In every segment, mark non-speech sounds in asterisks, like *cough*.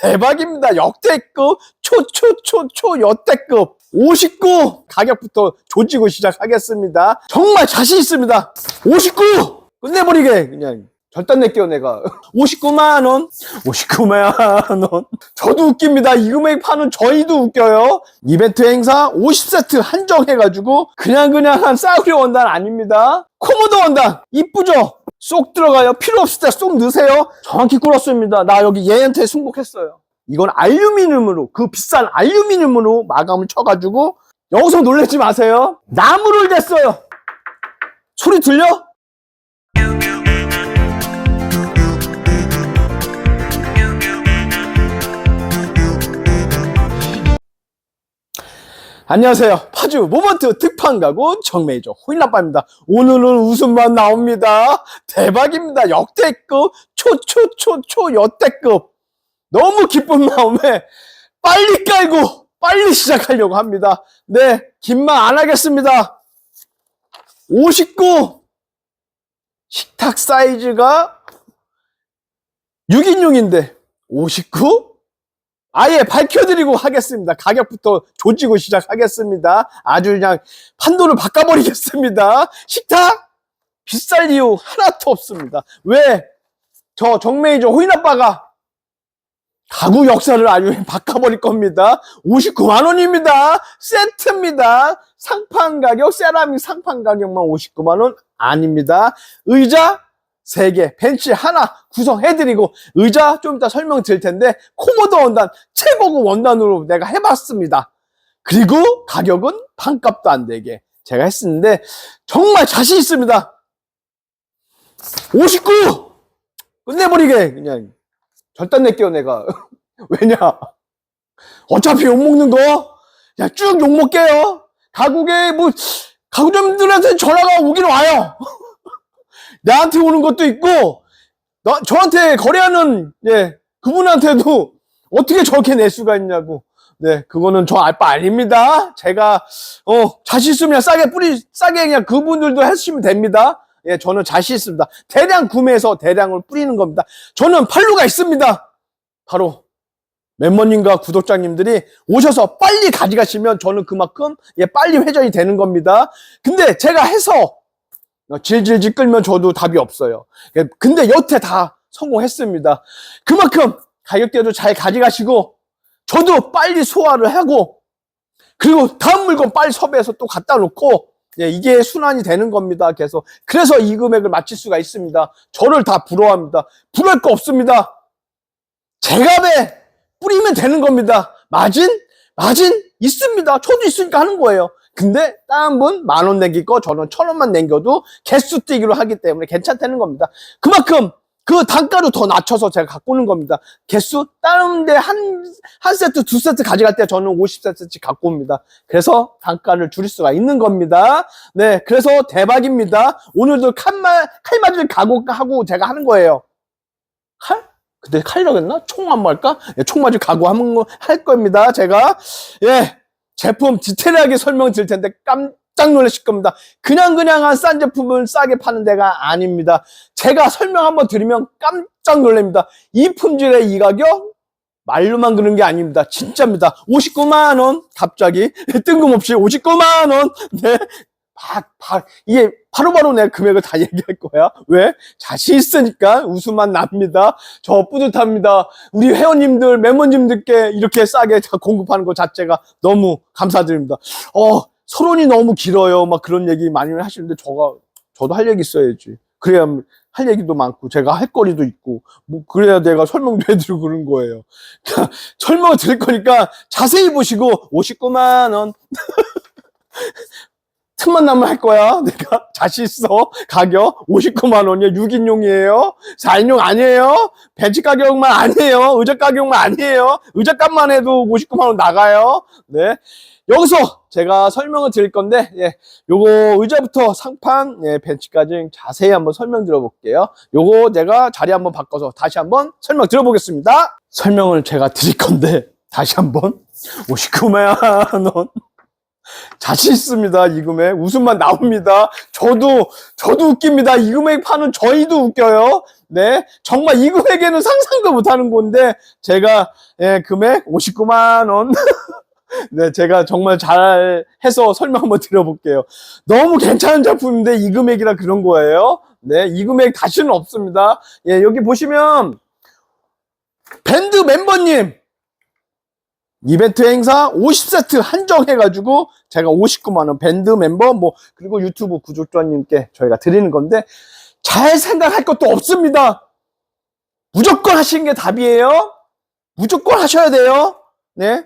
대박입니다. 역대급 초초초초 역대급. 59 가격부터 조지고 시작하겠습니다. 정말 자신 있습니다. 59 끝내버리게 그냥 절단 낼게요 내가. *laughs* 59만 원? 59만 원. 저도 웃깁니다. 이 금액 파는 저희도 웃겨요. 이벤트 행사 50세트 한정해가지고 그냥 그냥 한 싸구려 원단 아닙니다. 코모도 원단. 이쁘죠 쏙 들어가요. 필요 없을 때 쏙 넣으세요. 정확히 꿇었습니다. 나 여기 얘한테 승복했어요. 이건 알루미늄으로 그 비싼 알루미늄으로 마감을 쳐가지고 여기서 놀라지 마세요. 나무를 댔어요. 소리 들려? 안녕하세요. 파주 모먼트 특판 가구 정메이저 호일라빠입니다. 오늘은 웃음만 나옵니다. 대박입니다. 역대급 초초초초 역대급 너무 기쁜 마음에 빨리 깔고 빨리 시작하려고 합니다. 네, 긴말 안 하겠습니다. 59 식탁 사이즈가 6인용인데 59? 아예 밝혀드리고 하겠습니다. 가격부터 조지고 시작하겠습니다. 아주 그냥 판도를 바꿔버리겠습니다. 식탁 비쌀 이유 하나도 없습니다. 왜? 저 정메이저 호인아빠가 가구 역사를 아주 바꿔버릴 겁니다. 59만원입니다. 세트입니다. 상판 가격, 세라믹 상판 가격만 59만원 아닙니다. 의자 3개, 벤치 하나 구성해드리고, 의자 좀 이따 설명드릴 텐데, 코모도 원단, 최고급 원단으로 내가 해봤습니다. 그리고 가격은 반값도 안 되게 제가 했었는데, 정말 자신 있습니다. 59! 끝내버리게, 그냥. 절단 낼게요, 내가. *laughs* 왜냐? 어차피 욕먹는 거, 야, 쭉 욕먹게요. 가구계, 뭐, 가구점들한테 전화가 오긴 와요. *laughs* 나한테 오는 것도 있고, 나, 저한테 거래하는, 예, 그분한테도 *laughs* 어떻게 저렇게 낼 수가 있냐고. 네, 그거는 저 알바 아닙니다. 제가, 어, 자신 있으면 싸게 뿌리, 싸게 그냥 그분들도 해주시면 됩니다. 예, 저는 자신 있습니다. 대량 구매해서 대량을 뿌리는 겁니다. 저는 팔로가 있습니다. 바로, 멤버님과 구독자님들이 오셔서 빨리 가져가시면 저는 그만큼, 예, 빨리 회전이 되는 겁니다. 근데 제가 해서, 어, 질질질 끌면 저도 답이 없어요. 예, 근데 여태 다 성공했습니다. 그만큼 가격대도 잘 가져가시고 저도 빨리 소화를 하고 그리고 다음 물건 빨리 섭외해서 또 갖다 놓고 예, 이게 순환이 되는 겁니다. 계속 그래서 이 금액을 맞출 수가 있습니다. 저를 다 부러워합니다. 부러울 거 없습니다. 제값에 뿌리면 되는 겁니다. 마진 마진 있습니다. 저도 있으니까 하는 거예요. 근데 다른 분 만원거 저는 천 원만 남겨도 개수 뛰기로 하기 때문에 괜찮다는 겁니다. 그만큼 그 단가를 더 낮춰서 제가 갖고 오는 겁니다. 개수 다른 데 한, 한 세트, 두 세트 가져갈 때 저는 50세트씩 갖고 옵니다. 그래서 단가를 줄일 수가 있는 겁니다. 네, 그래서 대박입니다. 오늘도 칼말, 칼맞을 각오하고 제가 하는 거예요. 칼? 그때 칼이라고 했나? 총 한번 할까? 예, 총 맞을 각오하는 거 할 겁니다. 제가. 예. 제품 디테일하게 설명드릴 텐데 깜짝 놀라실 겁니다. 그냥 그냥한 싼 제품을 싸게 파는 데가 아닙니다. 제가 설명 한번 드리면 깜짝 놀랍니다. 이 품질의 이 가격 말로만 그런 게 아닙니다. 진짜입니다. 59만 원 갑자기 *laughs* 뜬금없이 59만 원. 네. 바, 바, 이게 바로바로 내 금액을 다 *laughs* 얘기할 거야. 왜? 자신 있으니까 웃음만 납니다. 저 뿌듯합니다. 우리 회원님들, 멤버님들께 이렇게 싸게 공급하는 것 자체가 너무 감사드립니다. 어, 서론이 너무 길어요. 막 그런 얘기 많이 하시는데 저가, 저도 할 얘기 있어야지. 그래야 할 얘기도 많고 제가 할 거리도 있고 뭐 그래야 내가 설명도 *laughs* 해드리고 그런 거예요. *laughs* 설명을 드릴 거니까 자세히 보시고 59만 원 틈만 나면 할 거야. *laughs* 내가 자신 있어. 가격 59만 원이야. 6인용이에요. 4인용 아니에요. 벤치 가격만 아니에요. 의자 가격만 아니에요. 의자 값만 해도 59만 원 나가요. 네. 여기서 제가 설명을 드릴 건데, 예, 요거 의자부터 상판, 예, 벤치까지 자세히 한번 설명 드려볼게요. 요거 제가 자리 한번 바꿔서 다시 한번 설명 드려보겠습니다. 설명을 제가 드릴 건데, 다시 한번 59만 원. 자신 있습니다. 이 금액. 웃음만 나옵니다. 저도, 저도 웃깁니다. 이 금액 파는 저희도 웃겨요. 네. 정말 이 금액에는 상상도 못 하는 건데, 제가, 예, 금액 59만원. *laughs* 네, 제가 정말 잘 해서 설명 한번 드려볼게요. 너무 괜찮은 작품인데 이 금액이라 그런 거예요. 네, 이 금액 다시는 없습니다. 예, 여기 보시면 밴드 멤버님 이벤트 행사 50세트 한정해가지고 제가 59만원 밴드 멤버 뭐 그리고 유튜브 구독자님께 저희가 드리는 건데 잘 생각할 것도 없습니다. 무조건 하시는 게 답이에요. 무조건 하셔야 돼요. 네.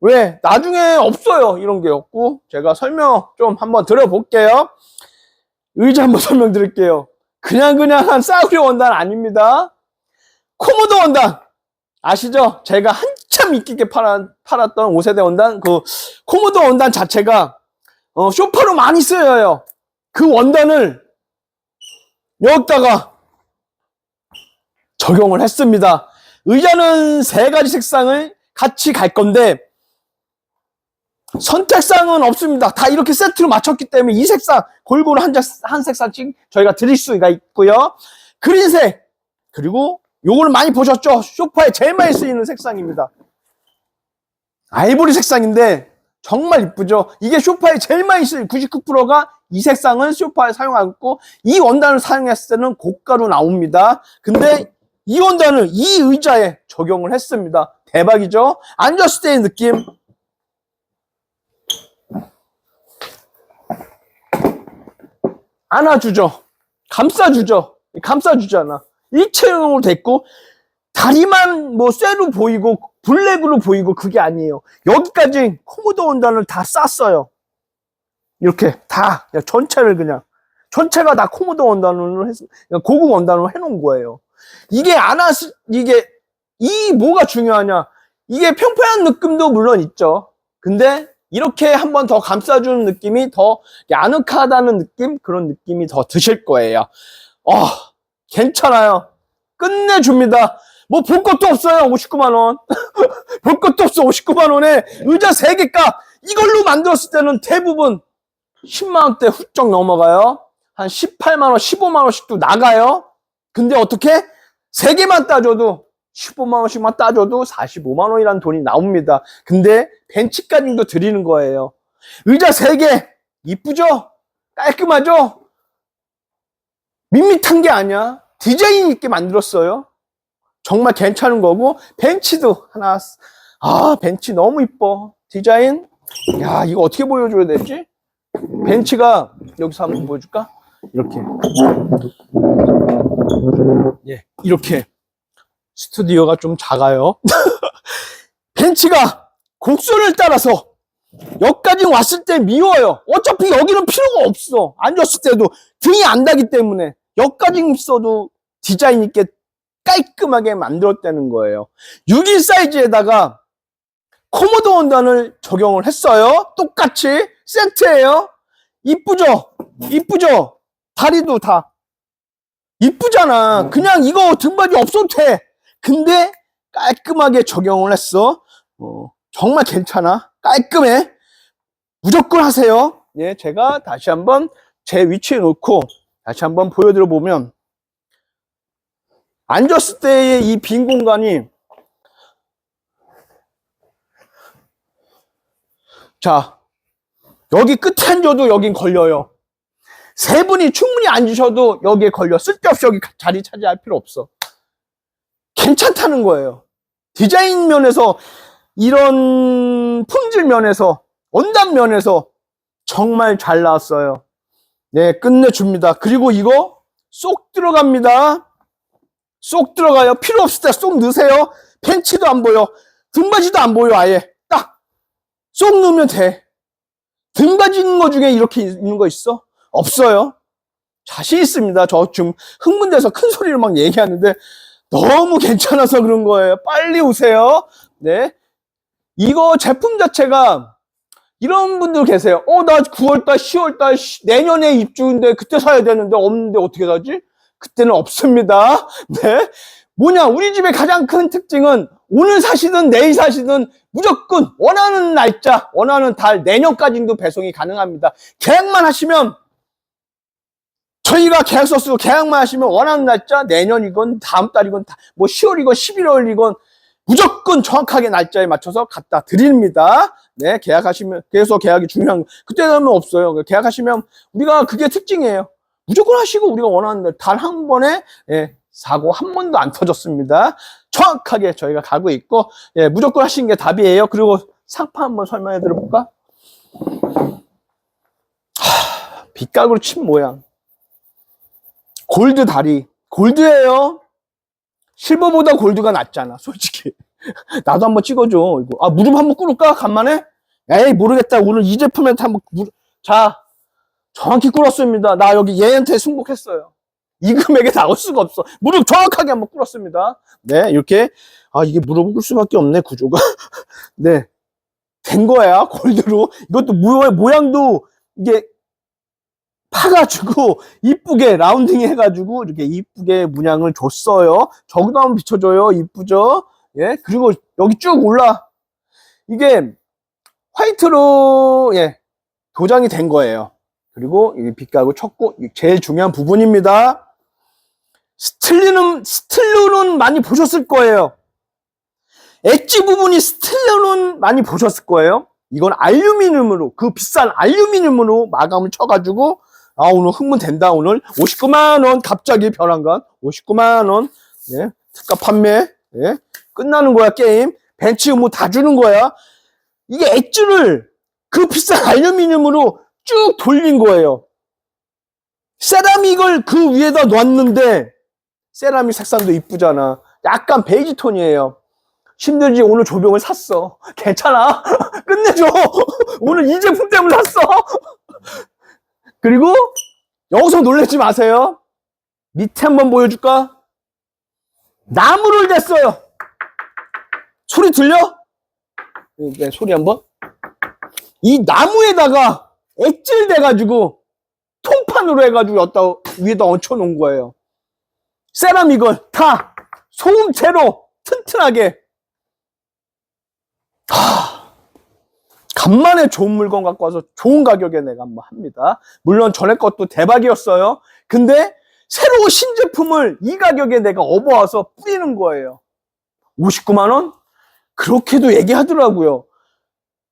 왜? 나중에 없어요. 이런 게 없고. 제가 설명 좀 한번 드려볼게요. 의자 한번 *laughs* 설명드릴게요. 그냥 그냥 한 싸구려 원단 아닙니다. 코모도 원단. 아시죠? 제가 한 참 인기 있게 팔았, 팔았던 5세대 원단, 그, 코모도 원단 자체가, 어, 쇼파로 많이 쓰여요. 그 원단을 여기다가 적용을 했습니다. 의자는 세 가지 색상을 같이 갈 건데, 선택상은 없습니다. 다 이렇게 세트로 맞췄기 때문에 이 색상 골고루 한, 자- 한 색상씩 저희가 드릴 수가 있고요. 그린색 그리고 요거를 많이 보셨죠? 소파에 제일 많이 쓰이는 색상입니다. 아이보리 색상인데 정말 이쁘죠? 이게 소파에 제일 많이 쓰이는 99%가 이 색상을 소파에 사용하고 이 원단을 사용했을 때는 고가로 나옵니다. 근데 이 원단을 이 의자에 적용을 했습니다. 대박이죠? 앉았을 때의 느낌 안아주죠. 감싸주죠. 감싸주잖아. 일체형으로 됐고, 다리만 뭐 쇠로 보이고, 블랙으로 보이고, 그게 아니에요. 여기까지 코모도 원단을 다 쌌어요. 이렇게 다, 전체를 그냥. 전체가 다 코모도 원단으로 그냥 고급 원단으로 해놓은 거예요. 이게 안아, 이게, 이 뭐가 중요하냐. 이게 평평한 느낌도 물론 있죠. 근데 이렇게 한번 더 감싸주는 느낌이 더 아늑하다는 느낌? 그런 느낌이 더 드실 거예요. 어, 괜찮아요. 끝내줍니다. 뭐 볼 것도 없어요. 59만원. 볼 *laughs* 것도 없어. 59만원에 의자 3개 값. 이걸로 만들었을 때는 대부분 10만원대 훌쩍 넘어가요. 한 18만원, 15만원씩도 나가요. 근데 어떻게? 3개만 따줘도 15만원씩만 따줘도 45만원이라는 돈이 나옵니다. 근데 벤치까지도 드리는 거예요. 의자 3개, 이쁘죠? 깔끔하죠? 밋밋한 게 아니야. 디자인 있게 만들었어요. 정말 괜찮은 거고, 벤치도 하나, 아, 벤치 너무 이뻐. 디자인, 야, 이거 어떻게 보여줘야 되지? 벤치가, 여기서 한번 보여줄까? 이렇게. 예, 이렇게. 스튜디오가 좀 작아요. *laughs* 벤치가 곡선을 따라서 여기까지 왔을 때 미워요. 어차피 여기는 필요가 없어. 앉았을 때도 등이 안 닿기 때문에 여기까지 있어도 디자인 있게 깔끔하게 만들었다는 거예요. 6인 사이즈에다가 코모도 원단을 적용을 했어요. 똑같이 세트예요. 이쁘죠? 이쁘죠? 다리도 다 이쁘잖아. 그냥 이거 등받이 없어도 돼. 근데 깔끔하게 적용을 했어. 어, 정말 괜찮아. 깔끔해. 무조건 하세요. 예, 제가 다시 한번 제 위치에 놓고 다시 한번 보여드려 보면 앉았을 때의 이 빈 공간이 자 여기 끝에 앉아도 여긴 걸려요. 세 분이 충분히 앉으셔도 여기에 걸려. 쓸데없이 여기 자리 차지할 필요 없어. 괜찮다는 거예요. 디자인 면에서 이런 품질 면에서 원단 면에서 정말 잘 나왔어요. 네, 끝내줍니다. 그리고 이거 쏙 들어갑니다. 쏙 들어가요. 필요 없을 때 쏙 넣으세요. 팬치도 안 보여. 등받이도 안 보여, 아예. 딱. 쏙 넣으면 돼. 등받이 있는 거 중에 이렇게 있는 거 있어? 없어요. 자신 있습니다. 저 지금 흥분돼서 큰 소리로 막 얘기하는데 너무 괜찮아서 그런 거예요. 빨리 오세요. 네. 이거 제품 자체가 이런 분들 계세요. 어, 나 9월달, 10월달, 내년에 입주인데 그때 사야 되는데 없는데 어떻게 사지? 그때는 없습니다. 네. 뭐냐, 우리 집의 가장 큰 특징은 오늘 사시든 내일 사시든 무조건 원하는 날짜, 원하는 달, 내년까지도 배송이 가능합니다. 계약만 하시면 저희가 계약서 쓰고 계약만 하시면 원하는 날짜 내년이건 다음 달이건 다- 뭐 10월이건 11월이건 무조건 정확하게 날짜에 맞춰서 갖다 드립니다. 네, 계약하시면 그래서 계약이 중요한 거. 그때 되면 없어요. 계약하시면 우리가 그게 특징이에요. 무조건 하시고 우리가 원하는 날단한 번에 예, 사고 한 번도 안 터졌습니다. 정확하게 저희가 가고 있고 예, 무조건 하시는 게 답이에요. 그리고 상파 한번 설명해 드려볼까? 하, 빗각으로 친 모양. 골드 다리. 골드예요. 실버보다 골드가 낫잖아, 솔직히. *laughs* 나도 한번 찍어줘. 이거. 아, 무릎 한번 꿇을까? 간만에? 에이, 모르겠다. 오늘 이 제품한테 한번, 무릎. 자, 정확히 꿇었습니다. 나 여기 얘한테 승복했어요. 이 금액에 나올 수가 없어. 무릎 정확하게 한번 꿇었습니다. 네, 이렇게. 아, 이게 무릎을 꿇을 수밖에 없네, 구조가. *laughs* 네. 된 거야, 골드로. 이것도 모- 모양도 이게 파가지고 이쁘게 라운딩 해가지고 이렇게 이쁘게 문양을 줬어요. 저기도 한번 비춰줘요. 이쁘죠? 예. 그리고 여기 쭉 올라. 이게 화이트로 예 도장이 된 거예요. 그리고 이 쳤고 이 제일 중요한 부분입니다. 스틸리는 스틸로는 많이 보셨을 거예요. 엣지 부분이 스틸로는 많이 보셨을 거예요. 이건 알루미늄으로 그 비싼 알루미늄으로 마감을 쳐가지고 아 오늘 흥분 된다 오늘 59만 원 갑자기 변환간 59만 원 예, 특가 판매 예, 끝나는 거야 게임 벤치 뭐다 주는 거야 이게 엣지를 그 비싼 알루미늄으로 쭉 돌린 거예요 세라믹을 그 위에다 놨는데 세라믹 색상도 이쁘잖아 약간 베이지 톤이에요 힘들지 오늘 조병을 샀어 *laughs* 괜찮아 *laughs* 끝내줘 *laughs* 오늘 이 제품 때문에 샀어 그리고 여기서 놀라지 마세요. 밑에 한번 보여줄까? 나무를 댔어요. 소리 들려? 네, 소리 한번. 이 나무에다가 엑질 돼가지고 통판으로 해가지고 여기다 위에다 얹혀 놓은 거예요. 세라믹을 다 소음체로 튼튼하게. 하, 간만에 좋은 물건 갖고 와서 좋은 가격에 내가 한번 합니다. 물론 전에 것도 대박이었어요. 근데 새로 신제품을 이 가격에 내가 업어와서 뿌리는 거예요. 59만원? 그렇게도 얘기하더라고요.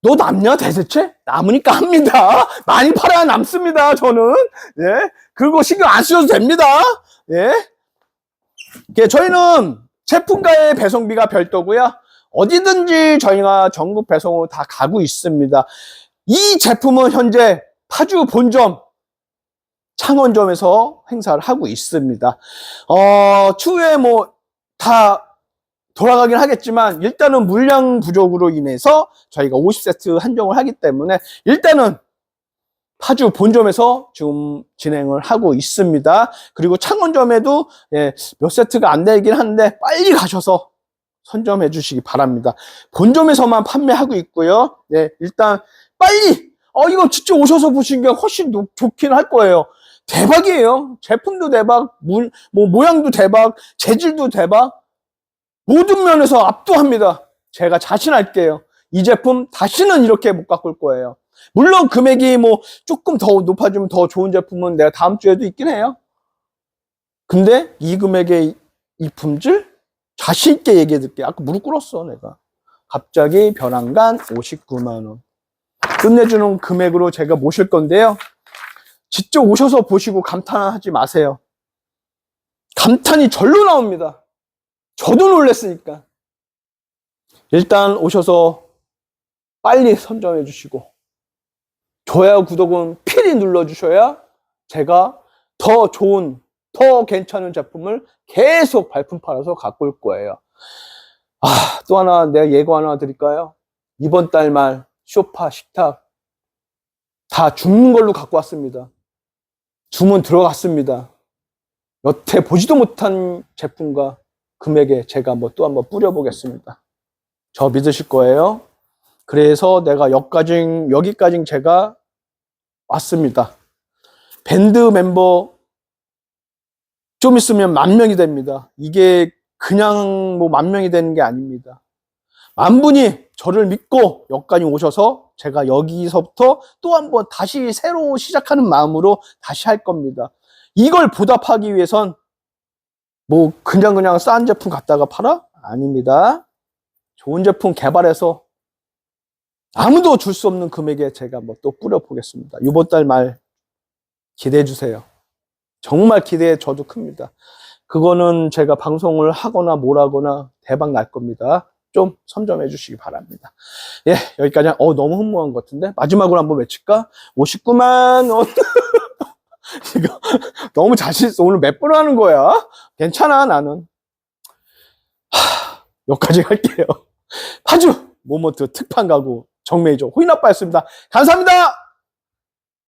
너 남냐 대세체? 남으니까 합니다. *laughs* 많이 팔아야 남습니다. 저는. 예. 그리고 신경 안 쓰셔도 됩니다. 예. 예, 저희는 제품가의 배송비가 별도고요. 어디든지 저희가 전국 배송으로 다 가고 있습니다. 이 제품은 현재 파주 본점 창원점에서 행사를 하고 있습니다. 어, 추후에 뭐 다 돌아가긴 하겠지만 일단은 물량 부족으로 인해서 저희가 50세트 한정을 하기 때문에 일단은 파주 본점에서 지금 진행을 하고 있습니다. 그리고 창원점에도 예, 몇 세트가 안 되긴 하는데 빨리 가셔서 선점해 주시기 바랍니다. 본점에서만 판매하고 있고요. 네, 일단 빨리 어 이거 진짜 오셔서 보시는 게 훨씬 노- 좋긴 할 거예요. 대박이에요. 제품도 대박, 물, 뭐 모양도 대박, 재질도 대박. 모든 면에서 압도합니다. 제가 자신할게요. 이 제품 다시는 이렇게 못 바꿀 거예요. 물론 금액이 뭐 조금 더 높아지면 더 좋은 제품은 내가 다음 주에도 있긴 해요. 근데 이 금액의 이 품질 자신 있게 얘기해 드릴게. 아까 무릎 꿇었어, 내가. 갑자기 변환간 59만 원. 끝내주는 금액으로 제가 모실 건데요. 직접 오셔서 보시고 감탄하지 마세요. 감탄이 절로 나옵니다. 저도 놀랬으니까. 일단 오셔서 빨리 선점해 주시고, 좋아요, 구독은 필히 눌러주셔야 제가 더 좋은, 더 괜찮은 제품을 계속 발품 팔아서 갖고 올 거예요. 아, 또 하나 내가 예고 하나 드릴까요? 이번 달 말 쇼파, 식탁 다 죽는 걸로 갖고 왔습니다. 주문 들어갔습니다. 여태 보지도 못한 제품과 금액에 제가 뭐 또 한번 뿌려보겠습니다. 저 믿으실 거예요? 그래서 내가 여기까지, 여기까지 제가 왔습니다. 밴드 멤버 좀 있으면 만 명이 됩니다. 이게 그냥 뭐 만 명이 되는 게 아닙니다. 만 분이 저를 믿고 여기까지 오셔서 제가 여기서부터 또 한번 다시 새로 시작하는 마음으로 다시 할 겁니다. 이걸 보답하기 위해선 뭐 그냥 그냥 싼 제품 갖다가 팔아? 아닙니다. 좋은 제품 개발해서 아무도 줄 수 없는 금액에 제가 뭐 또 뿌려보겠습니다. 이번 달 말 기대해 주세요. 정말 기대해 저도 큽니다. 그거는 제가 방송을 하거나 뭘 하거나 대박 날 겁니다. 좀 선점해 주시기 바랍니다. 예, 여기까지. 어, 너무 흥무한 것 같은데? 마지막으로 한번 외칠까? 59만 원. *laughs* *laughs* 이거 너무 자신 있어. 오늘 몇 번 하는 거야? 괜찮아, 나는. 하, 여기까지 할게요. *laughs* 파주 모모트 특판 가구 정메이저 호인 아빠였습니다. 감사합니다!